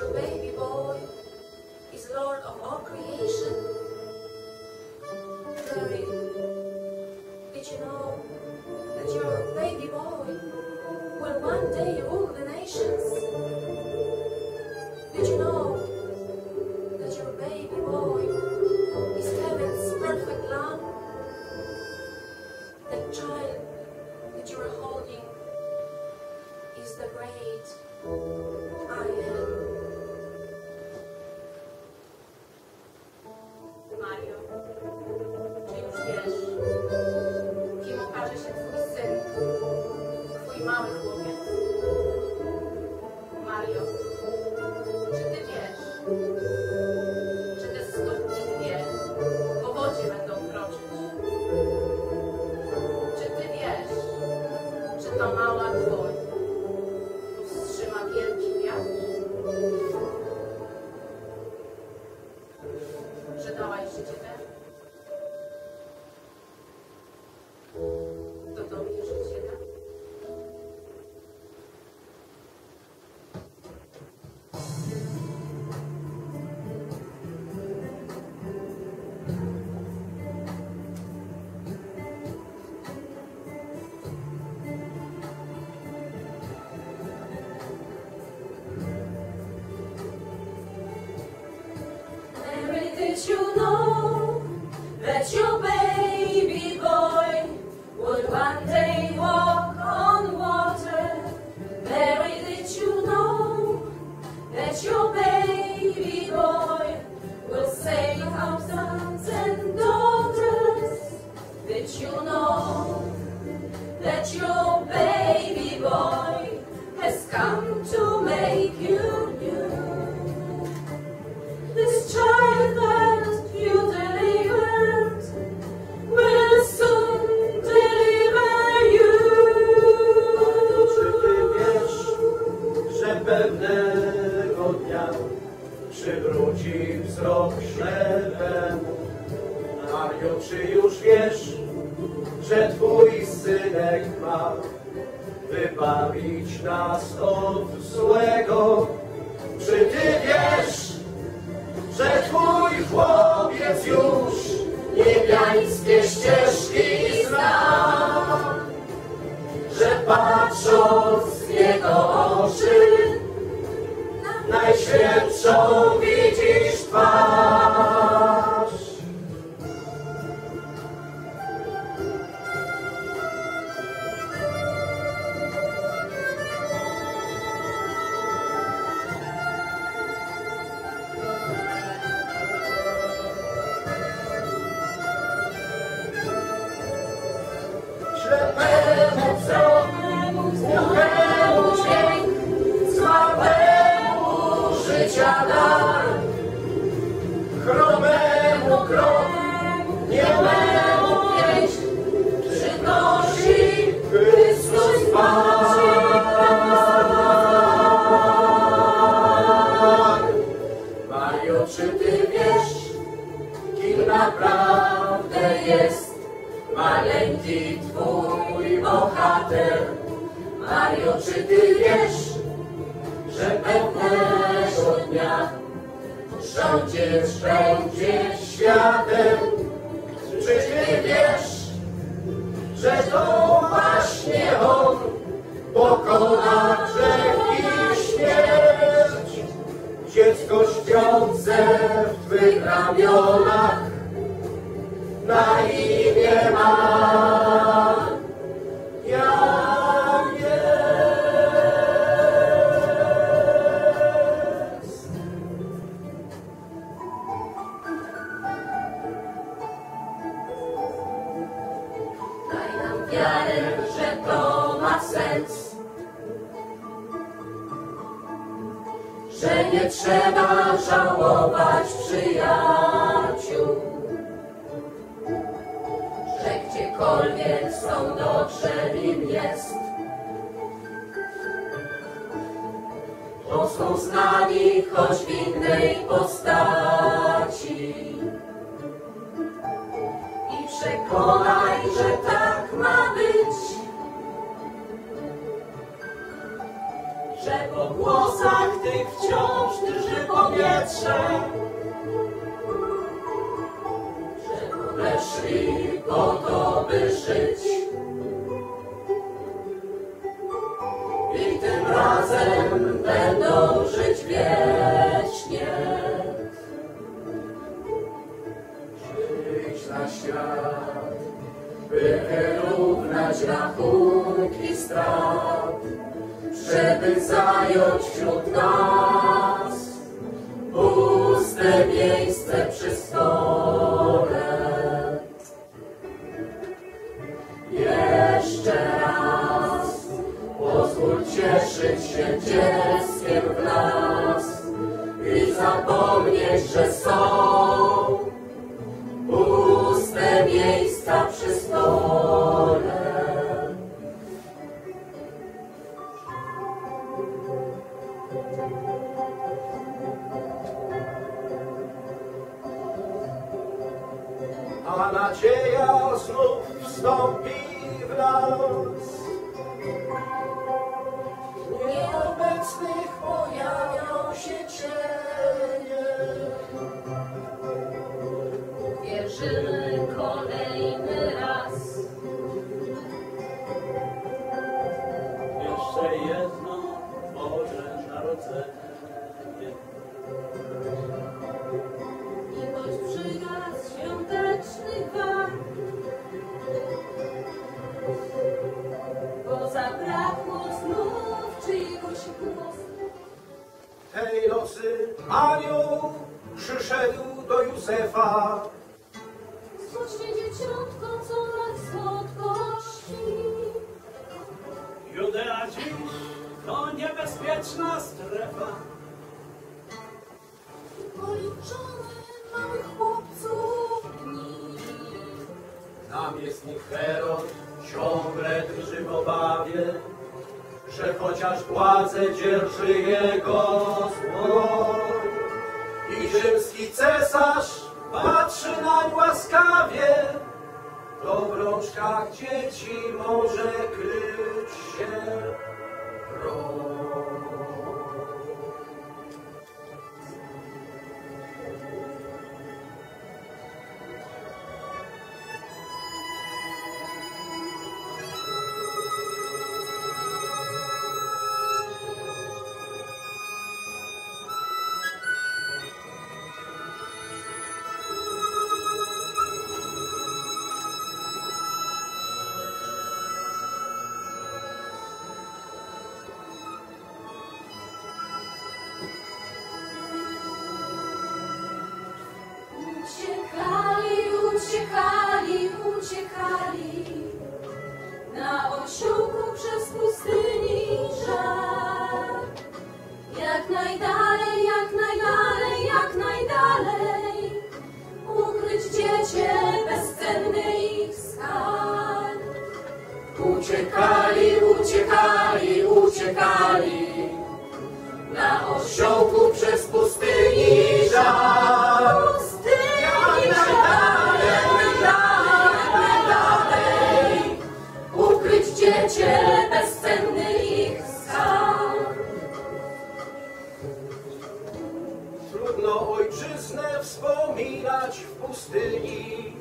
your baby boy is Lord of all creation. Mary, did you know that your baby boy will one day rule the nations? Did you know that your baby boy is heaven's perfect lamb? That child that you are holding is the great I am. Pewnego dnia przywróci wzrok ślepemu? Mario, czy już wiesz, że twój synek ma wybawić nas od złego? Czy ty wiesz, że twój chłopiec już niebiańskie ścieżki że patrząc w jego oczy, najświętszą widzisz twarz. Ślepemu naprawdę jest maleńki twój bohater? Mario, czy ty wiesz, że pewnego dnia rządzisz będzie światem? Czy ty wiesz, że to właśnie on pokona grzech i śmierć? Dziecko śpiące w twych ramionach są dobrze im jest. Bo są z nami choć w innej postaci. I przekonaj, że tak ma być. że po głosach tych wciąż drży powietrze. Że odeszli po to, żyć. I tym razem będą żyć wiecznie. Przyjdź na świat, by wyrównać rachunki strat, żeby zająć wśród nas puste miejsce się dzieckiem w nas i zapomnieć, że są puste miejsca przy stole. A nadzieja znów wstąpi w nas. Jeszcze jedno Boże Narodzenie. Losy, anioł przyszedł do Józefa. Spocznie dzieciątko, co lat słodkości. Judea dziś to niebezpieczna strefa. Policzone małych chłopców dni. Namiestnik Herod ciągle drży w obawie, że chociaż władzę dzierży jego zło. I rzymski cesarz patrzy nań łaskawie, to w rączkach dzieci może kryć się. Uciekali na osiołku przez pustyni żar. Jak najdalej, jak najdalej ukryć dziecię bezcenny ich skarb. Trudno ojczyznę wspominać w pustyni.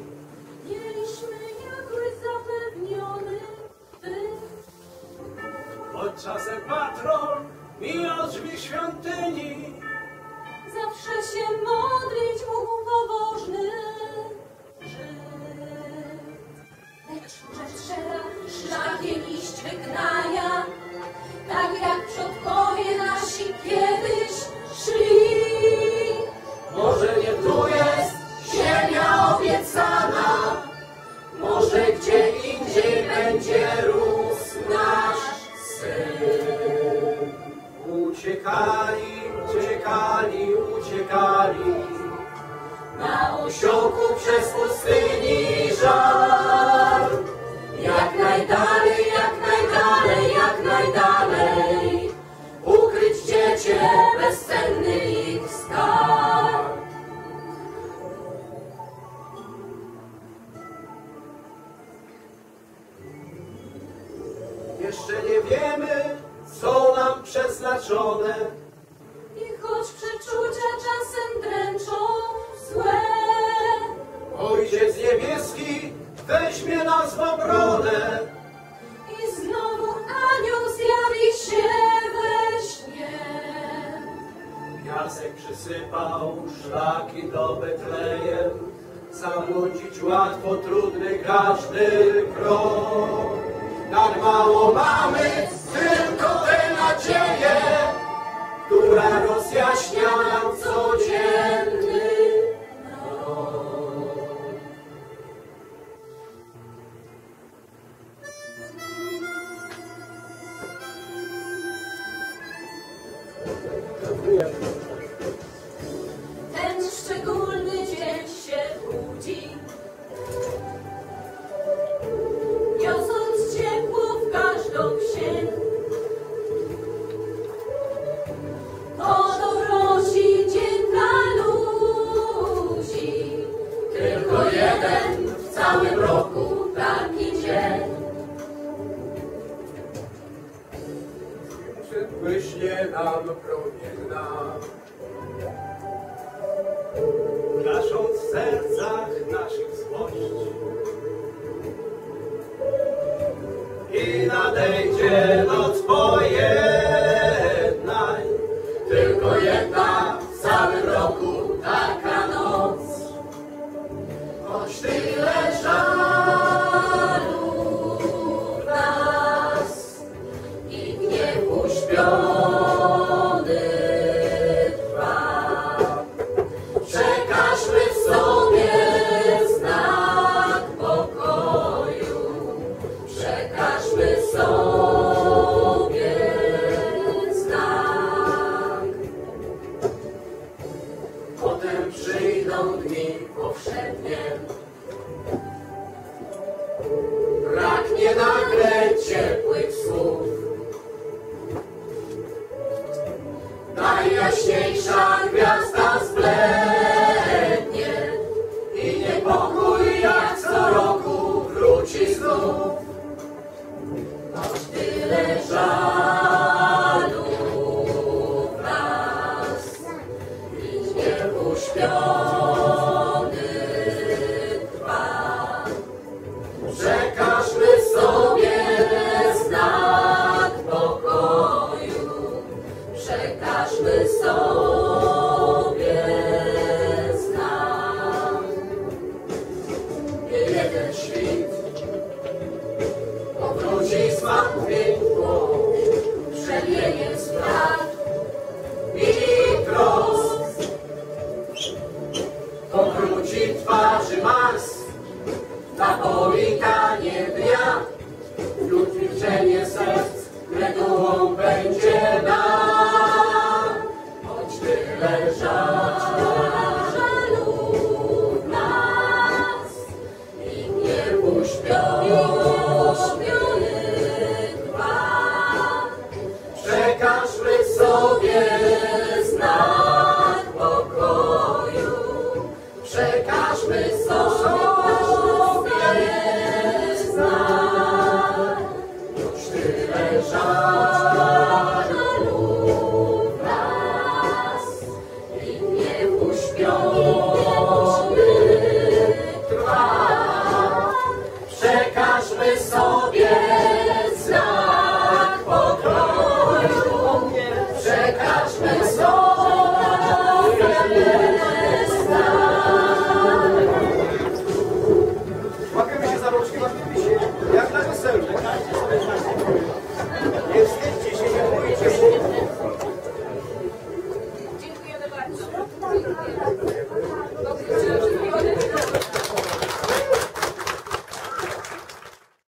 Patrol mijał drzwi świątyni. szlaki do Betlejem, zanucić łatwo trudny każdy krok. Tak mało mamy tylko te nadzieje, która rozjaśnia nam codzienny Thank nam promienna. Gasząc w sercach naszych złości i nadejdzie noc pojednań, tylko jedna w całym roku taka noc, choć tyle żal. idą dni powszednie. Braknie nagle śpiewa.